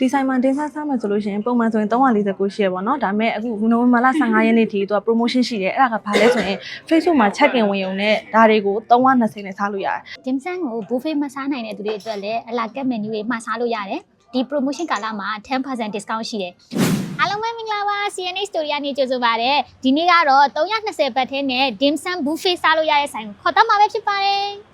ဒီဆိုင်မှာတင်စားစားမယ်ဆိုလို့ရှိရင်ပုံမှန်ဆိုရင်349ရှိရပေါ့နော်ဒါပေမဲ့အခုနိုဝင်ဘာလ15ရက်နေ့ထိသူက promotion ရှိတယ်အဲ့ဒါကဘာလဲဆိုရင် Facebook မှာ check in ဝင်ုံနဲ့ဒါတွေကို320နဲ့စားလို့ရတယ် dim sum ကို buffet မစားနိုင်တဲ့သူတွေအတွက်လည်းအလာကက် menu တွေမှာစားလို့ရတယ်ဒီ promotion ကာလမှာ10% discount ရှိတယ်အားလုံးပဲမင်္ဂလာပါ CNA story ကနေကြိုဆိုပါရစေဒီနေ့ကတော့320ဘတ်ထဲနဲ့ dim sum buffet စားလို့ရတဲ့ဆိုင်ကိုခေါ်တော့မှာပဲဖြစ်ပါတယ်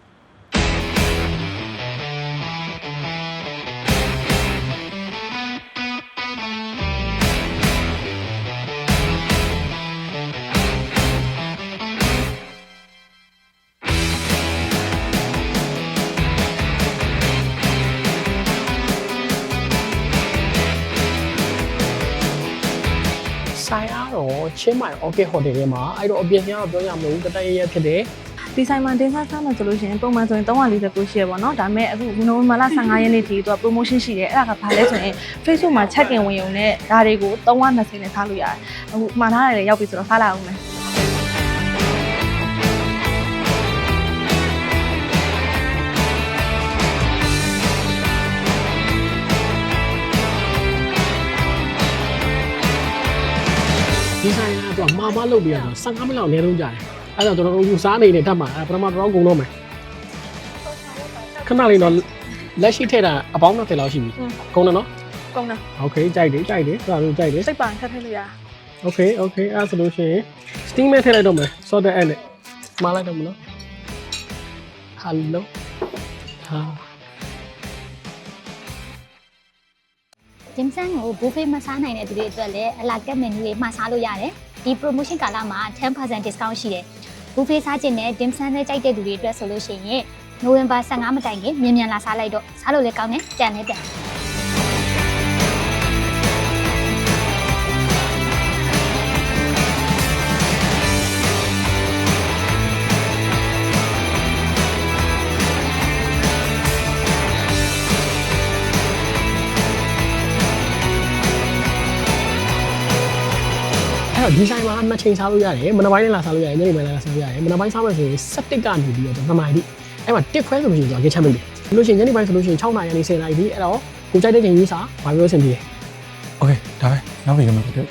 ဆိုင်အားတော့ချင်းမိုင် Orchid Hotel ထဲမှာအဲ့တော့အပြင်ကတော့ပြောရမလို့တတရရဖြစ်တယ်ဒီဆိုင်မှာတင်စားစားမယ်ဆိုလို့ရှိရင်ပုံမှန်ဆိုရင်349ရှိရပေါ့နော်ဒါပေမဲ့အခုနိုဝင်ဘာလ15ရက်နေ့ထိသူက promotion ရှိတယ်အဲ့ဒါကဘာလဲဆိုရင် Facebook မှာ check in ဝင်ုံနဲ့ဒါတွေကို320နဲ့စားလို့ရတယ်အခုမှားထားတယ်ရောက်ပြီဆိုတော့စားလာအောင်မယ် ဒီဆိုင်ကတော့မာမလုပ်ပြီးတော့15မိနစ်လောက်နေတော့ကြာတယ်အဲ့တော့ကျွန်တော်တို့ယူစားနေနေတတ်မှာပထမတော့ကုန်တော့မယ်ခဏလေးတော့လက်ရှိထည့်တာအပေါင်း20လောက်ရှိပြီကုန်တယ်နော် ကောင်းတယ် โอเคကြိုက်တယ်ကြိုက်တယ်ဒါမျိုးကြိုက်တယ် စိတ်ပါထပ်ထည့်လို့ရ โอเคโอเคအဲ့ဆိုလို့ရှိရင် steam မဲ့ထည့်လိုက်တော့မယ် salt and နဲ့မှားလိုက်တော့မလို့ hello ဟာ dim sum ကို buffet မစားနိုင်တဲ့သူတွေအတွက်လည်းအလာကက် menu တွေမှာစားလို့ရတယ်ဒီ promotion ကာလမှာ10% discount ရှိတယ် buffet စားခြင်းနဲ့ dim sum နဲ့ကြိုက်တဲ့သူတွေအတွက်ဆိုလို့ရှိရင်နိုဝင်ဘာ15မတိုင်ခင်မြန်မြန်လာစားလိုက်တော့စားလို့လည်းကောင်းတယ်ကြံလည်းကြံ တော့ဒီဆိုင်မှာနှစ်ချိန်စားလို့ရတယ်မနက်ပိုင်းလည်းလာစားလို့ရတယ်ညနေပိုင်းလည်းလာစားလို့ရတယ်မနက်ပိုင်းစားမယ်ဆိုရင်7ကနေပြီးတော့2မိုင်တိအဲ့မှာတစ်ခွဲဆိုလို့ရှိရင်ကျွန်တော်ကချမ်းမိတယ်လို့ရှိရင်ညနေပိုင်းဆိုလို့ရှိရင်6နာရီကနေ10နာရီဒီအဲ့တော့ကိုကြိုက်တဲ့ချိန်ကြီးစားဘာပြောစင်ပြေ โอเคဒါပဲနောက်ဗီဒီယိုမှာတွေ့